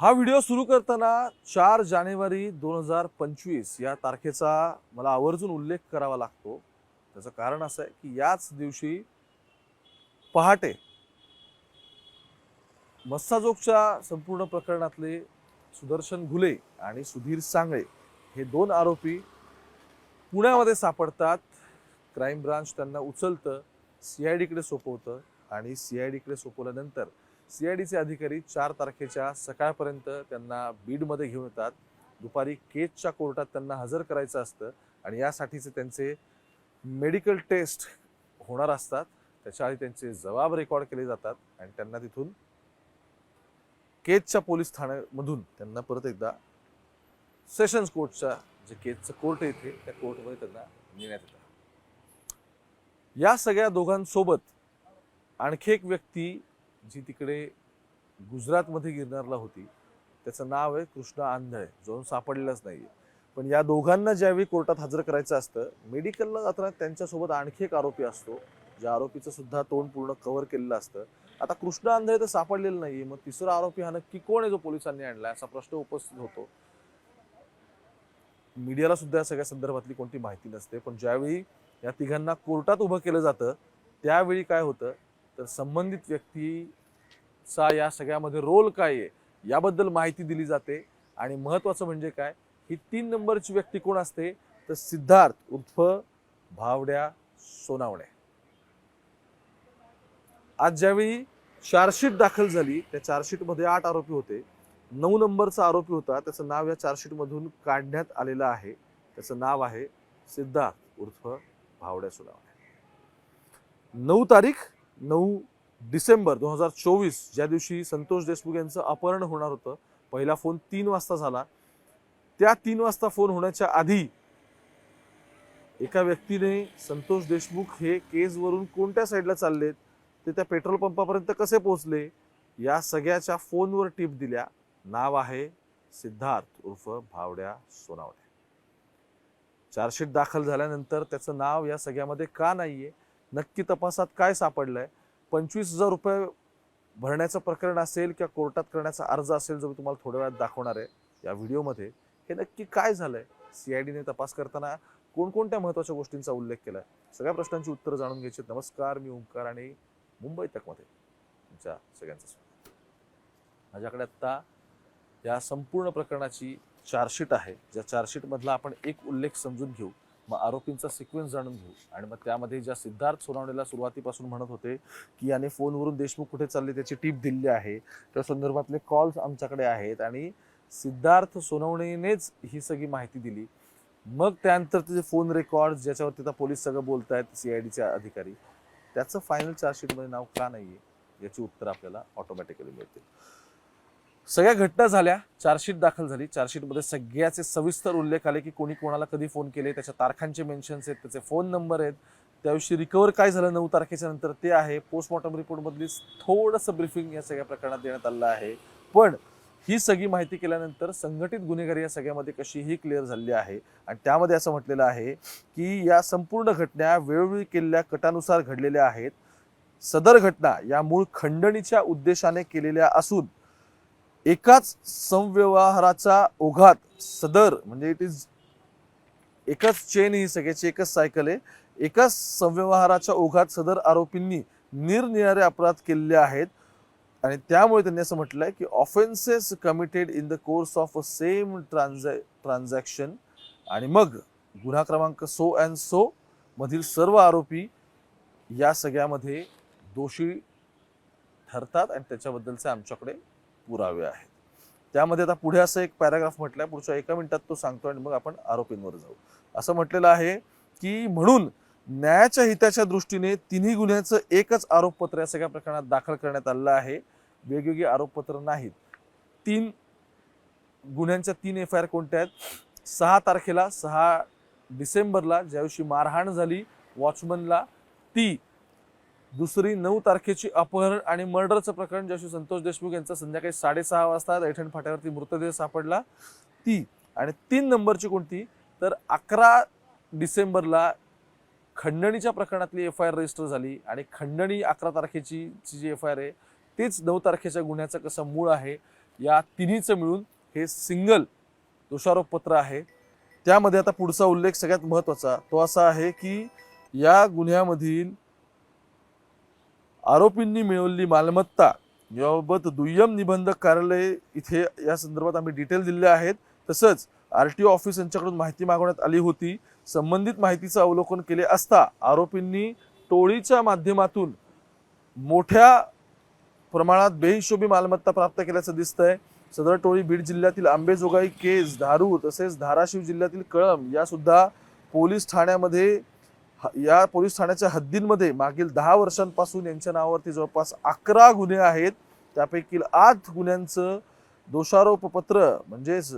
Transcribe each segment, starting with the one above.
हा व्हिडिओ सुरू करताना चार जानेवारी दोन हजार पंचवीस या तारखेचा मला आवर्जून उल्लेख करावा लागतो. त्याचं कारण असं आहे की याच दिवशी पहाटे मस्साजोगच्या संपूर्ण प्रकरणातले सुदर्शन घुले आणि सुधीर सांगळे हे दोन आरोपी पुण्यामध्ये सापडतात. क्राईम ब्रांच त्यांना उचलतं सी आय डीकडे सोपवतं आणि सी आय डीकडे सोपवल्यानंतर सीआयडीचे अधिकारी चार तारखेच्या सकाळपर्यंत त्यांना बीडमध्ये घेऊन येतात. दुपारी केजच्या कोर्टात त्यांना हजर करायचं असतं आणि यासाठीचे त्यांचे मेडिकल टेस्ट होणार असतात. त्याच्या आधी त्यांचे जबाब रेकॉर्ड केले जातात आणि त्यांना तिथून केजच्या पोलीस ठाण्यामधून त्यांना परत एकदा सेशन्स कोर्टच्या जे केजचं कोर्ट आहे इथे त्या कोर्टमध्ये त्यांना नेण्यात येतं. या सगळ्या दोघांसोबत आणखी एक व्यक्ती जी तिकडे गुजरातमध्ये गिरनारला होती त्याचं नाव आहे कृष्णा आंधळे जो सापडलेलाच नाही पण या दोघांना ज्यावेळी कोर्टात हजर करायचं असतं मेडिकलला जाताना त्यांच्यासोबत आणखी एक आरोपी असतो ज्या आरोपीचं सुद्धा तोंड पूर्ण कव्हर केलेलं असतं. आता कृष्णा आंधळे तर सापडलेलं नाहीये मग तिसरा आरोपी हा नक्की कोण आहे जो पोलिसांनी आणला असा प्रश्न उपस्थित होतो. मीडियाला सुद्धा या सगळ्या संदर्भातली कोणती माहिती नसते पण ज्यावेळी या तिघांना कोर्टात उभं केलं जातं त्यावेळी काय होतं तर संबंधित व्यक्ती चा या सगळ्यामध्ये रोल काय आहे याबद्दल माहिती दिली जाते. आणि महत्वाचं म्हणजे काय ही तीन नंबरची व्यक्ती कोण असते तर सिद्धार्थ उर्फ भावड्या सोनावणे. आज ज्यावेळी चार्जशीट दाखल झाली त्या चार्जशीटमध्ये आठ आरोपी होते. नऊ नंबरचा आरोपी होता त्याचं नाव या चार्जशीटमधून काढण्यात आलेलं आहे. त्याचं नाव आहे सिद्धार्थ उर्फ भावड्या सोनावणे. नऊ तारीख नऊ डिसेंबर दोन हजार चोवीस ज्या दिवशी संतोष देशमुख यांचं अपहरण होणार होतं पहिला फोन तीन वाजता झाला. त्या तीन वाजता फोन होण्याच्या आधी एका व्यक्तीने संतोष देशमुख हे केजवरून कोणत्या साईडला चाललेत ते त्या पेट्रोल पंपापर्यंत कसे पोहोचले या सगळ्याच्या फोनवर टीप दिल्या. नाव आहे सिद्धार्थ उर्फ भावड्या सोनावडे चार्जशीट दाखल झाल्यानंतर त्याचं नाव या सगळ्यामध्ये का नाहीये नक्की तपासात काय सापडलंय पंचवीस हजार रुपये भरण्याचं प्रकरण असेल किंवा कोर्टात करण्याचा अर्ज असेल जो मी तुम्हाला थोड्या वेळात दाखवणार आहे या व्हिडिओमध्ये हे नक्की काय झालंय? सीआयडीने तपास करताना कोणकोणत्या महत्त्वाच्या गोष्टींचा उल्लेख केलाय? सगळ्या प्रश्नांची उत्तरं जाणून घ्यायची नमस्कार मी ओंकार आणि मुंबई तकमध्ये तुमच्या सगळ्यांचं स्वागत. माझ्याकडे आत्ता या संपूर्ण प्रकरणाची चार्जशीट आहे. ज्या चार्जशीटमधला आपण एक उल्लेख समजून घेऊ. मग आरोपींचा सिक्वेन्स जाणून घेऊ. आणि मग त्यामध्ये ज्या सिद्धार्थ सोनावणेला सुरुवातीपासून म्हणत होते की याने फोनवरून देशमुख कुठे चालले त्याची टीप दिलेली आहे त्या संदर्भातले कॉल्स आमच्याकडे आहेत आणि सिद्धार्थ सोनवणेनेच ही सगळी माहिती दिली. मग त्यानंतर त्याचे फोन रेकॉर्ड ज्याच्यावरती आता पोलीस सगळं बोलत आहेत सी आय डीचे अधिकारी त्याचं फायनल चार्जशीटमध्ये नाव का नाही आहे याची उत्तर आपल्याला ऑटोमॅटिकली मिळतील. सगळ्या घटना झाल्या. चार्जशीट दाखल झाली. चार्जशीटमध्ये सगळ्याचे सविस्तर उल्लेख आले की कोणी कोणाला कधी फोन केले. त्याच्या तारखांचे मेन्शन्स आहेत त्याचे फोन नंबर आहेत. त्याविषयी रिकवर काय झालं नऊ तारखेच्या नंतर ते आहे. पोस्टमॉर्टम रिपोर्टमधली थोडंसं ब्रिफिंग या सगळ्या प्रकरणात देण्यात आलं आहे. पण ही सगळी माहिती केल्यानंतर संघटित गुन्हेगारी या सगळ्यामध्ये कशीही क्लिअर झालेली आहे. आणि त्यामध्ये असं म्हटलेलं आहे की या संपूर्ण घटना वेळोवेळी केलेल्या कटानुसार घडलेल्या आहेत. सदर घटना या मूळ खंडणीच्या उद्देशाने केलेल्या असून एकाच संव्यवहाराचा ओघात सदर म्हणजे इट इज एकच चेन ही सगळ्याची एकच सायकल आहे. एकाच संव्यवहाराच्या ओघात सदर आरोपींनी निरनिराळे अपराध केलेले आहेत. आणि त्यामुळे त्यांनी असं म्हटलंय की offences committed in the course of a same trans transaction आणि मग गुन्हा क्रमांक सो अँड सो मधील सर्व आरोपी या सगळ्यामध्ये दोषी ठरतात आणि त्याच्याबद्दलचे आमच्याकडे पुरावे आहेत. त्यामध्ये आता पुढे असं एक पॅराग्राफ म्हटलंय पुढच्या एका मिनिटात तो सांगतो आणि मग आपण आरोपींवर जाऊ. असं म्हटलेलं आहे की म्हणून न्यायाच्या हिताच्या दृष्टीने तिन्ही गुन्ह्याचं एकच आरोपपत्र या सगळ्या प्रकरणात दाखल करण्यात आलेलं आहे. वेगवेगळी आरोपपत्र नाहीत. तीन गुन्ह्यांच्या तीन एफ आय आर कोणत्या आहेत? सहा तारखेला सहा डिसेंबरला ज्या दिवशी मारहाण झाली वॉचमनला ती दुसरी नऊ तारखेची अपहरण आणि मर्डरचं प्रकरण जशी संतोष देशमुख यांचा संध्याकाळी साडेसहा वाजता दैठण फाट्यावरती मृतदेह सापडला. ती आणि तीन नंबरची कोणती? तर अकरा डिसेंबरला खंडणीच्या प्रकरणातली एफ आय आर रजिस्टर झाली आणि खंडणी अकरा तारखेची जी एफ आय आर आहे तेच नऊ तारखेच्या गुन्ह्याचं कसं मूळ आहे या तिन्हीचं मिळून हे सिंगल दोषारोपपत्र आहे. त्यामध्ये आता पुढचा उल्लेख सगळ्यात महत्त्वाचा तो असा आहे की या गुन्ह्यामधील आरोपींनी मिळवलेली मालमत्ता याबाबत दुय्यम निबंधक कार्यालय इथे या संदर्भात आम्ही डिटेल दिले आहेत. तसंच आर टी ओ ऑफिस यांच्याकडून माहिती मागवण्यात आली होती. संबंधित माहितीचं अवलोकन केले असता आरोपींनी टोळीच्या माध्यमातून मोठ्या प्रमाणात बेहिशोबी मालमत्ता प्राप्त केल्याचं दिसतंय. सदर टोळी बीड जिल्ह्यातील आंबेजोगाई केज धारूर तसेच धाराशिव जिल्ह्यातील कळंब यासुद्धा पोलीस ठाण्यामध्ये या पोलीस ठाण्याच्या हद्दींमध्ये मागील दहा वर्षांपासून यांच्या नावावरती जवळपास अकरा गुन्हे आहेत. त्यापैकी आठ गुन्ह्यांचं दोषारोपपत्र म्हणजेच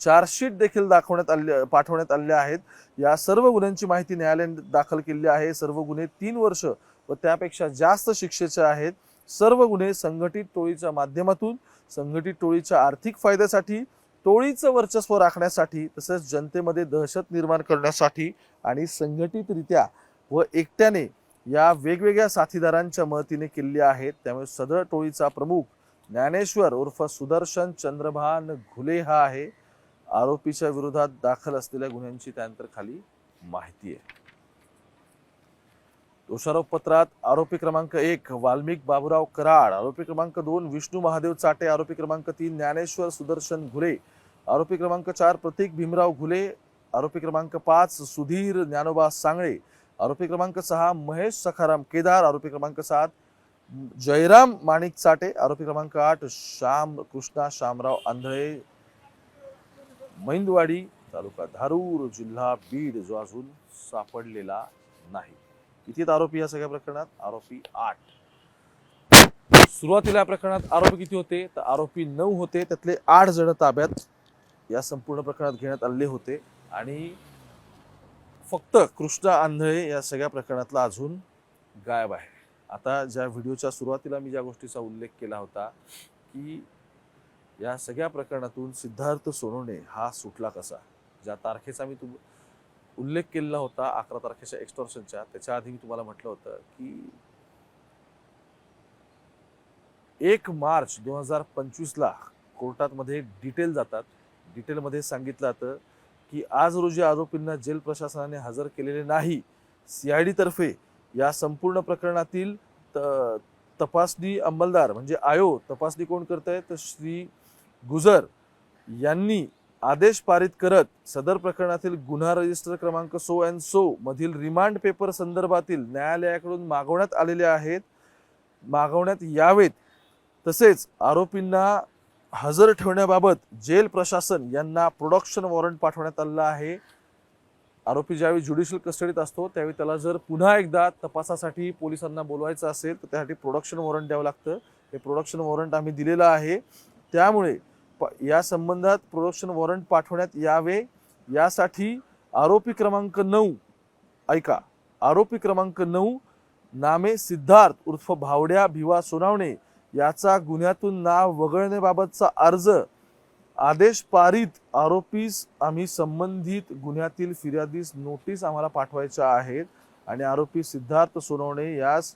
चार्जशीट देखील दाखवण्यात आले पाठवण्यात आले आहेत. या सर्व गुन्ह्यांची माहिती न्यायालयाने दाखल केली आहे. सर्व गुन्हे तीन वर्ष व त्यापेक्षा जास्त शिक्षेचे आहेत. सर्व गुन्हे संघटित टोळीच्या माध्यमातून संघटित टोळीच्या आर्थिक फायद्यासाठी टोळीचं वर्चस्व राखण्यासाठी तसेच जनतेमध्ये दहशत निर्माण करण्यासाठी आणि संघटितरित्या व एकट्याने या वेगवेगळ्या साथीदारांच्या मदतीने केलेली आहेत. त्यामुळे सदर टोळीचा प्रमुख ज्ञानेश्वर उर्फ सुदर्शन चंद्रभान घुले हा आहे. आरोपीच्या विरोधात दाखल असलेल्या गुन्ह्यांची त्यानंतर खाली माहिती आहे. दोषारोपपत्रात आरोपी क्रमांक एक वाल्मिक बाबुराव कराड आरोपी क्रमांक दोन विष्णू महादेव चाटे आरोपी क्रमांक तीन ज्ञानेश्वर सुदर्शन घुले आरोपी क्रमांक चार प्रतीक भीमराव घुले आरोपी क्रमांक पाच सुधीर ज्ञानोबा सांगळे आरोपी क्रमांक सहा महेश सखाराम केदार आरोपी क्रमांक सात जयराम माणिक चाटे आरोपी क्रमांक आठ श्याम कृष्णा शामराव आंधळे. मैंदवाडी तालुका धारूर जिल्हा बीड जो अजून सापडलेला नाही. किती आरोपी या सगळ्या प्रकरणात. आरोपी आठ. सुरुवातीला या प्रकरणात आरोपी किती होते? तर आरोपी नऊ होते. त्यातले आठ जण ताब्यात या संपूर्ण प्रकरणात घेण्यात आले होते. आणि फक्त कृष्णा आंधळे या सगळ्या प्रकरणातला अजून गायब आहे. आता ज्या व्हिडिओच्या सुरुवातीला मी ज्या गोष्टीचा उल्लेख केला होता की या सगळ्या प्रकरणातून सिद्धार्थ सोनवणे हा सुटला कसा? ज्या तारखेचा मी तुम उल्लेख केलेला होता अकरा तारखेच्या एक्स्टॉर्शनच्या त्याच्या आधी मी तुम्हाला म्हटलं होतं की एक मार्च दोन हजार पंचवीसला कोर्टात मध्ये डिटेल जातात डिटेलमध्ये सांगितलं जातं की आज रोजी आरोपींना जेल प्रशासनाने हजर केलेले नाही. सीआयडी तर्फे या संपूर्ण प्रकरणातील त- तपासणी अंमलदार म्हणजे आयो तपासणी कोण करत आहे तर श्री गुजर यांनी आदेश पारित करत सदर प्रकरणातील गुन्हा रजिस्टर क्रमांक सो अँड सो मधील रिमांड पेपर संदर्भातील न्यायालयाकडून मागवण्यात आलेले आहेत. मागवण्यात यावेत. तसेच आरोपींना हजर ठेवण्याबाबत जेल प्रशासन यांना प्रोडक्शन वॉरंट पाठवण्यात आलेला आहे. आरोपी ज्यावेळी ज्युडिशियल कस्टडीत असतो त्यावेळी त्याला जर पुन्हा एकदा तपासासाठी पोलिसांना बोलवायचं असेल तर त्यासाठी प्रोडक्शन वॉरंट द्यावं लागतं. हे प्रोडक्शन वॉरंट आम्ही दिलेलं आहे. त्यामुळे या संबंधात प्रोडक्शन वॉरंट पाठवण्यात यावे. यासाठी आरोपी क्रमांक नऊ ऐका आरोपी क्रमांक नऊ नामे सिद्धार्थ उर्फ भावड्या भिवा सोनावणे याचा गुन्ह्यातून नाव वगळण्याबाबतचा अर्ज आदेश पारित आरोपीस आम्ही संबंधित गुन्ह्यातील फिर्यादीस नोटीस आम्हाला पाठवायच्या आहेत आणि आरोपी सिद्धार्थ सोनवणे यास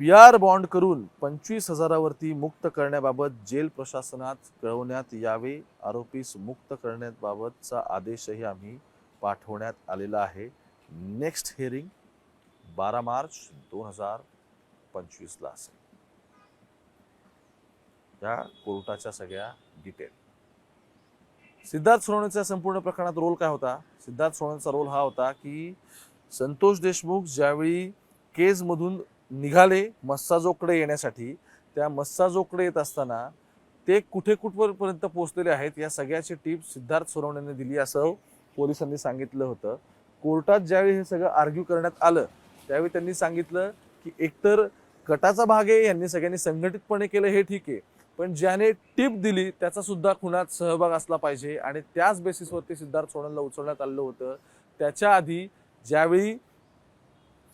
पी आर बॉन्ड करून पंचवीस हजारावरती मुक्त करण्याबाबत जेल प्रशासनात कळवण्यात यावे आरोपीस मुक्त करण्याबाबतचा आदेशही आम्ही पाठवण्यात आलेला आहे. नेक्स्ट हिअरिंग बारा मार्च दोन हजार पंचवीसला असेल. या कोर्टाच्या सगळ्या डिटेल सिद्धार्थ सोनवणेचा संपूर्ण प्रकरणात रोल काय होता? सिद्धार्थ सोनवणेचा रोल हा होता की संतोष देशमुख ज्यावेळी केजमधून निघाले मस्साजोकडे येण्यासाठी. त्या मस्साजोकडे येत असताना ते कुठे कुठपर्यंत पोहोचलेले आहेत या सगळ्याची टीप सिद्धार्थ सोनवणेने दिली असं पोलिसांनी सांगितलं होतं. कोर्टात ज्यावेळी हे सगळं आर्ग्यू करण्यात आलं त्यावेळी त्यांनी सांगितलं की एकतर गटाचा भाग आहे यांनी सगळ्यांनी संघटितपणे केलं हे ठीक आहे. पण ज्याने टिप दिली त्याचा सुद्धा खुनात सहभाग असला पाहिजे. आणि त्याच बेसिसवरती सिद्धार्थ सोनलला उचलण्यात आलं होतं. त्याच्या आधी ज्यावेळी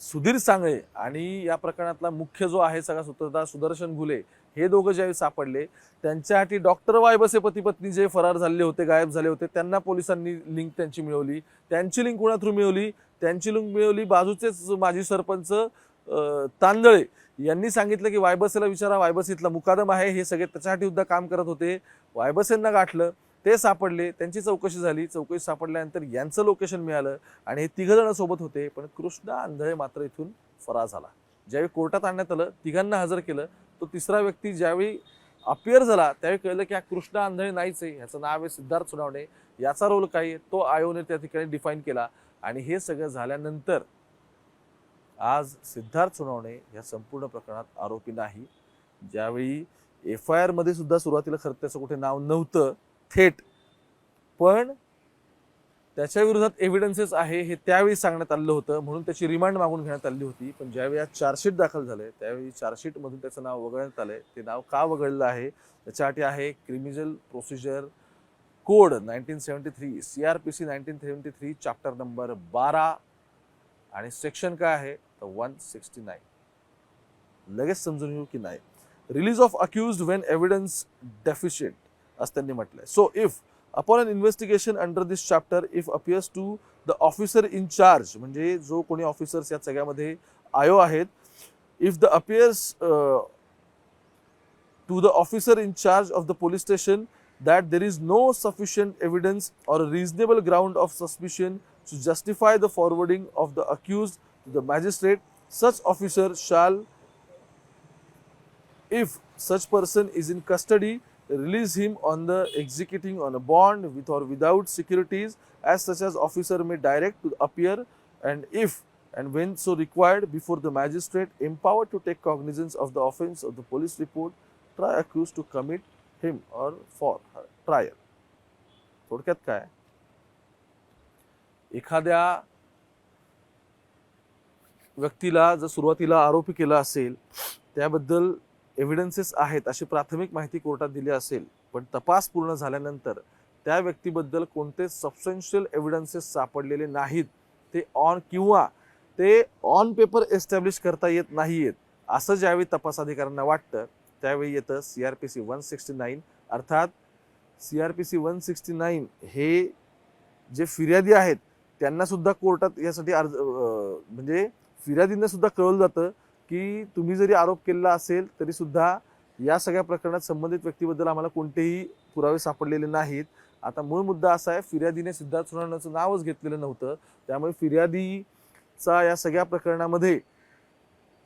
सुधीर सांगळे आणि या प्रकरणातला मुख्य जो आहे सगळा सूत्रधार सुदर्शन घुले हे दोघं ज्यावेळी सापडले त्यांच्यासाठी डॉक्टर वायबसे पती पत्नी जे फरार झालेले होते गायब झाले होते त्यांना पोलिसांनी लिंक त्यांची मिळवली त्यांची लिंक कुणा थ्रू मिळवली? त्यांची लिंक मिळवली बाजूचेच माजी सरपंच तांदळे यांनी सांगितलं की वायबसेला विचारा वायबस इथला मुकादम आहे हे सगळे त्याच्यासाठी सुद्धा काम करत होते. वायबसेंना गाठलं. ते सापडले त्यांची चौकशी झाली चौकशी सापडल्यानंतर यांचं लोकेशन मिळालं आणि हे तिघ जण सोबत होते पण कृष्णा आंधळे मात्र इथून फरार झाला. ज्यावेळी कोर्टात आणण्यात आलं तिघांना हजर केलं तो तिसरा व्यक्ती ज्यावेळी अपियर झाला त्यावेळी कळलं की हा कृष्णा आंधळे नाहीच आहे ह्याचं नाव आहे सिद्धार्थ सुनावणे. याचा रोल काय आहे? तो आयोने त्या ठिकाणी डिफाईन केला आणि हे सगळं झाल्यानंतर आज सिद्धार्थ सुनावणे या संपूर्ण प्रकरणात आरोपी नाही. ज्यावेळी एफ आय आरमध्ये सुद्धा सुरुवातीला खरं त्याचं कुठे नाव नव्हतं थेट. पण त्याच्या विरोधात एव्हिडन्सेस आहे हे त्यावेळी सांगण्यात आलेलं होतं. म्हणून त्याची रिमांड मागून घेण्यात आली होती. पण ज्यावेळी आज चार्जशीट दाखल झालंय त्यावेळी चार्जशीटमधून त्याचं नाव वगळण्यात आलंय. ते नाव का वगळलं आहे? त्याच्यासाठी आहे criminal procedure code nineteen seventy three C R P C nineteen seventy three chapter number बारा. आणि सेक्शन काय आहे? तर वन सिक्स्टी नाईन लगेच समजून घेऊ की नाही. Release of accused when evidence deficient असं त्यांनी म्हटलंय so if upon an investigation under this chapter if appears to the officer in charge म्हणजे जो कोणी ऑफिसर्स या सगळ्यामध्ये आयो आहेत if the appears to the officer in charge of the police station that there is no sufficient evidence or a reasonable ground of suspicion to justify the forwarding of the accused to the magistrate, such officer shall, if such person is in custody, release him on the executing on a bond with or without securities, as such as officer may direct to appear, and if and when so required before the magistrate, empowered to take cognizance of the offense of the police report, try accused to commit हिम और for trial थोडक्यात काय एखाद्या व्यक्तीला जर सुरुवातीला आरोपी केला असेल त्याबद्दल एव्हिडन्सेस आहेत अशी प्राथमिक माहिती कोर्टात दिली असेल पण तपास पूर्ण झाल्यानंतर त्या व्यक्तीबद्दल कोणते सबस्टन्शियल एव्हिडन्सेस सापडलेले नाहीत ते ऑन किंवा ते ऑन पेपर एस्टॅब्लिश करता येत नाही आहेत असं ज्यावेळी तपास अधिकाऱ्यांना वाटतं त्यावेळी येतं C R P C one sixty nine अर्थात C R P C one sixty nine हे जे फिर्यादी आहेत त्यांनासुद्धा कोर्टात यासाठी अर्ज म्हणजे फिर्यादींना सुद्धा कळवलं जातं की तुम्ही जरी आरोप केलेला असेल तरी सुद्धा या सगळ्या प्रकरणात संबंधित व्यक्तीबद्दल आम्हाला कोणतेही पुरावे सापडलेले नाहीत. आता मूळ मुद्दा असा आहे फिर्यादीने सिद्धार्थ सुनावण्याचं नावच घेतलेलं नव्हतं. त्यामुळे फिर्यादीचा या सगळ्या प्रकरणामध्ये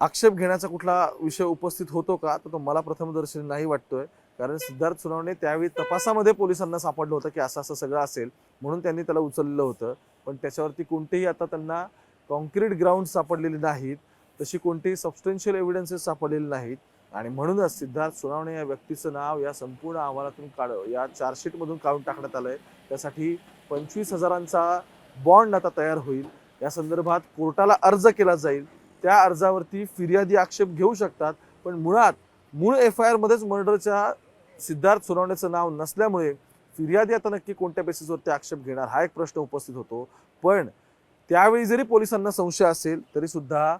आक्षेप घेण्याचा कुठला विषय उपस्थित होतो का तर तो मला प्रथमदर्शनी नाही वाटतोय. कारण सिद्धार्थ सुनावणे त्यावेळी तपासामध्ये पोलिसांना सापडलं होतं की असं असं सगळं असेल म्हणून त्यांनी त्याला उचललेलं होतं. पण त्याच्यावरती कोणतेही आता त्यांना कॉन्क्रीट ग्राउंड सापडलेले नाहीत. तशी कोणतीही सबस्टेन्शियल एव्हिडन्सेस सापडलेले नाहीत. आणि म्हणूनच सिद्धार्थ सुनावणे या व्यक्तीचं नाव या संपूर्ण अहवालातून काढ या चार्जशीटमधून काढून टाकण्यात आलंय. त्यासाठी पंचवीस हजारांचा बॉन्ड आता तयार होईल. या संदर्भात कोर्टाला अर्ज केला जाईल. त्या अर्जावरती फिर्यादी आक्षेप घेऊ शकतात. पण मुळात मूळ एफ आय आरमध्येच मर्डरच्या सिद्धार्थ सुनावण्याचं नाव नसल्यामुळे फिर्यादी आता नक्की कोणत्या बेसिसवरती आक्षेप घेणार हा एक प्रश्न उपस्थित होतो. पण त्यावेळी जरी पोलिसांना संशय असेल तरी सुद्धा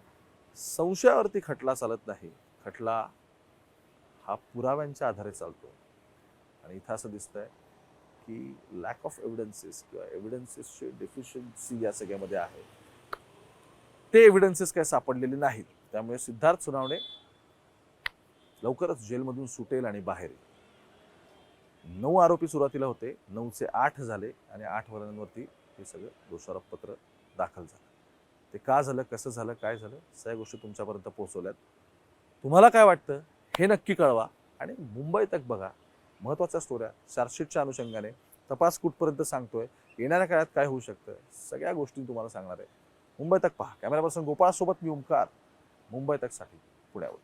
संशयावरती खटला चालत नाही. खटला हा पुराव्यांच्या आधारे चालतो. आणि इथं असं दिसतंय की लॅक ऑफ एव्हिडन्सेस किंवा एव्हिडन्सेसची डेफिशियन्सी या सगळ्यामध्ये आहे. ते एव्हिडन्सेस काय सापडलेले नाहीत. त्यामुळे सिद्धार्थ सुनावणे लवकरच जेलमधून सुटेल आणि बाहेर नऊ आरोपी सुरुवातीला होते. नऊचे आठ झाले आणि आठ वर्णांवरती हे सगळं दोषारोपपत्र दाखल झालं. ते का झालं कसं झालं काय झालं सगळ्या गोष्टी तुमच्यापर्यंत पोहोचवल्यात. तुम्हाला काय वाटतं हे नक्की कळवा आणि मुंबई तक बघा. महत्त्वाच्या स्टोऱ्या चार्जशीटच्या अनुषंगाने तपास कुठपर्यंत सांगतोय येणाऱ्या काळात काय होऊ शकतं सगळ्या गोष्टी तुम्हाला सांगणार आहे. मुंबई तक पहा. कॅमेरा पर्सन मी ओमकार मुंबई तकसाठी पुण्यावर